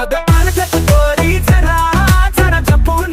अगं पान कसं पोरी जरा जरा जपून